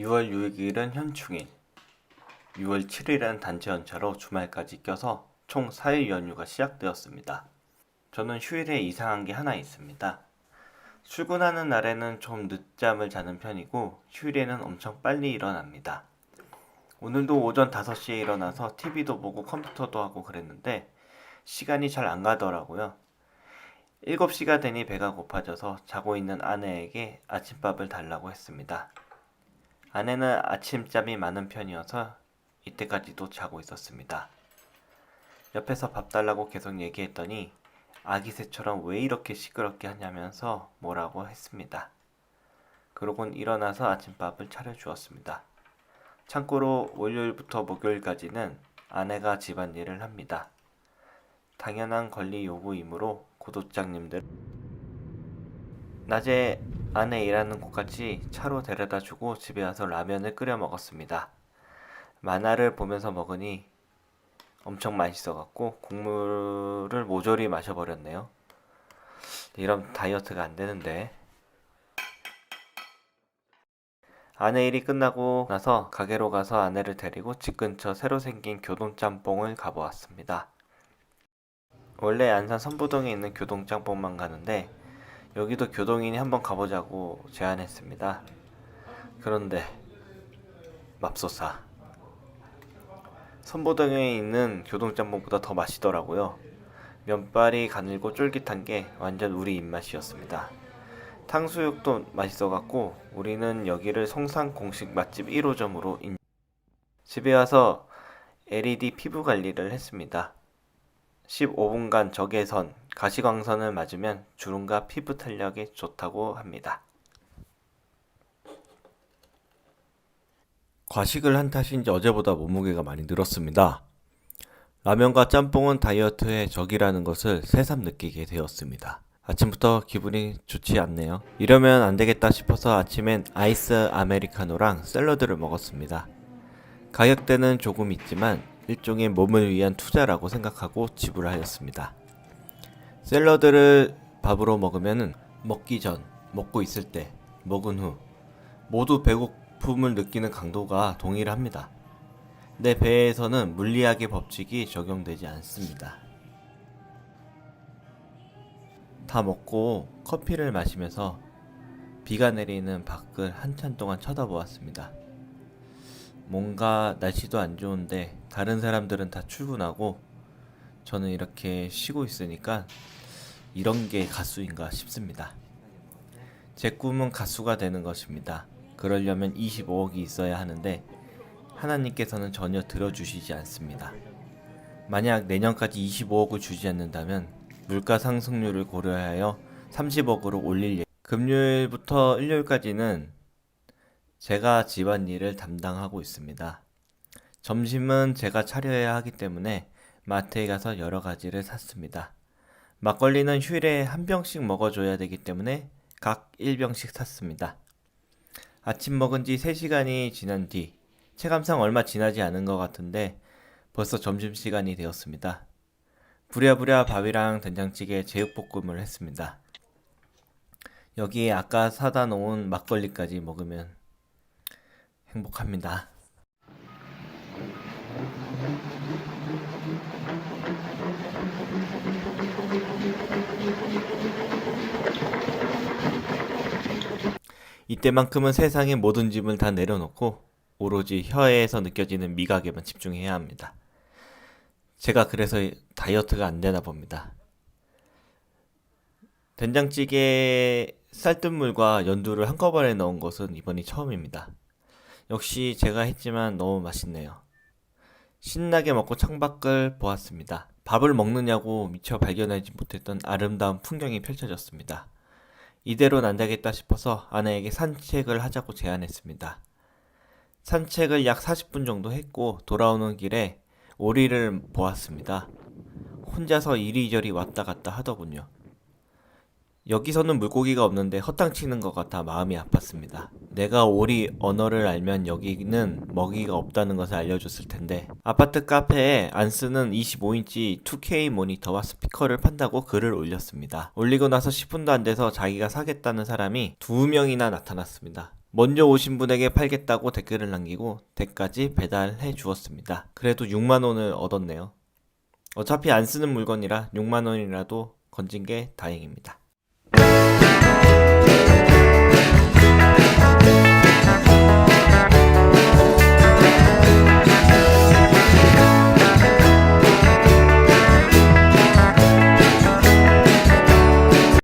6일은 현충일, 6월 7일은 단체 연차로 주말까지 껴서 총 4일 연휴가 시작되었습니다. 저는 휴일에 이상한 게 하나 있습니다. 출근하는 날에는 좀 늦잠을 자는 편이고 휴일에는 엄청 빨리 일어납니다. 오늘도 오전 5시에 일어나서 TV도 보고 컴퓨터도 하고 그랬는데 시간이 잘 안 가더라고요. 7시가 되니 배가 고파져서 자고 있는 아내에게 아침밥을 달라고 했습니다. 아내는 아침잠이 많은 편이어서 이때까지도 자고 있었습니다. 옆에서 밥 달라고 계속 얘기했더니 아기 새처럼 왜 이렇게 시끄럽게 하냐면서 뭐라고 했습니다. 그러곤 일어나서 아침밥을 차려주었습니다. 참고로 월요일부터 목요일까지는 아내가 집안일을 합니다. 당연한 권리 요구이므로 구독자님들 낮에 아내 일하는 곳까지 차로 데려다 주고 집에 와서 라면을 끓여 먹었습니다. 만화를 보면서 먹으니 엄청 맛있어갖고 국물을 모조리 마셔버렸네요. 이런 다이어트가 안 되는데. 아내 일이 끝나고 나서 가게로 가서 아내를 데리고 집 근처 새로 생긴 교동짬뽕을 가보았습니다. 원래 안산 선부동에 있는 교동짬뽕만 가는데 여기도 교동인이 한번 가보자고 제안했습니다. 그런데 맙소사 선보등에 있는 교동짬뽕보다 더 맛있더라고요. 면발이 가늘고 쫄깃한 게 완전 우리 입맛이었습니다. 탕수육도 맛있어갖고 우리는 여기를 성산 공식 맛집 1호점으로 인... 집에 와서 LED 피부 관리를 했습니다. 15분간 적외선, 가시광선을 맞으면 주름과 피부 탄력에 좋다고 합니다. 과식을 한 탓인지 어제보다 몸무게가 많이 늘었습니다. 라면과 짬뽕은 다이어트의 적이라는 것을 새삼 느끼게 되었습니다. 아침부터 기분이 좋지 않네요. 이러면 안 되겠다 싶어서 아침엔 아이스 아메리카노랑 샐러드를 먹었습니다. 가격대는 조금 있지만 일종의 몸을 위한 투자라고 생각하고 지불하였습니다. 샐러드를 밥으로 먹으면 먹기 전, 먹고 있을 때, 먹은 후 모두 배고픔을 느끼는 강도가 동일합니다. 내 배에서는 물리학의 법칙이 적용되지 않습니다. 다 먹고 커피를 마시면서 비가 내리는 밖을 한참 동안 쳐다보았습니다. 뭔가 날씨도 안 좋은데 다른 사람들은 다 출근하고 저는 이렇게 쉬고 있으니까 이런 게 가수인가 싶습니다. 제 꿈은 가수가 되는 것입니다. 그러려면 25억이 있어야 하는데 하나님께서는 전혀 들어주시지 않습니다. 만약 내년까지 25억을 주지 않는다면 물가 상승률을 고려하여 30억으로 올릴 예. 금요일부터 일요일까지는 제가 집안일을 담당하고 있습니다. 점심은 제가 차려야 하기 때문에 마트에 가서 여러 가지를 샀습니다. 막걸리는 휴일에 한 병씩 먹어줘야 되기 때문에 각 1병씩 샀습니다. 아침 먹은 지 3시간이 지난 뒤 체감상 얼마 지나지 않은 것 같은데 벌써 점심시간이 되었습니다. 부랴부랴 밥이랑 된장찌개 제육볶음을 했습니다. 여기에 아까 사다 놓은 막걸리까지 먹으면 행복합니다. 이때만큼은 세상의 모든 짐을 다 내려놓고 오로지 혀에서 느껴지는 미각에만 집중해야 합니다. 제가 그래서 다이어트가 안 되나 봅니다. 된장찌개에 쌀뜨물과 연두를 한꺼번에 넣은 것은 이번이 처음입니다. 역시 제가 했지만 너무 맛있네요. 신나게 먹고 창밖을 보았습니다. 밥을 먹느냐고 미처 발견하지 못했던 아름다운 풍경이 펼쳐졌습니다. 이대로는 안 되겠다 싶어서 아내에게 산책을 하자고 제안했습니다. 산책을 약 40분 정도 했고 돌아오는 길에 오리를 보았습니다. 혼자서 이리저리 왔다 갔다 하더군요. 여기서는 물고기가 없는데 헛땅치는 것 같아 마음이 아팠습니다. 내가 오리 언어를 알면 여기는 먹이가 없다는 것을 알려줬을 텐데 아파트 카페에 안 쓰는 25인치 2K 모니터와 스피커를 판다고 글을 올렸습니다. 올리고 나서 10분도 안 돼서 자기가 사겠다는 사람이 두 명이나 나타났습니다. 먼저 오신 분에게 팔겠다고 댓글을 남기고 댁까지 배달해 주었습니다. 그래도 6만원을 얻었네요. 어차피 안 쓰는 물건이라 6만원이라도 건진 게 다행입니다.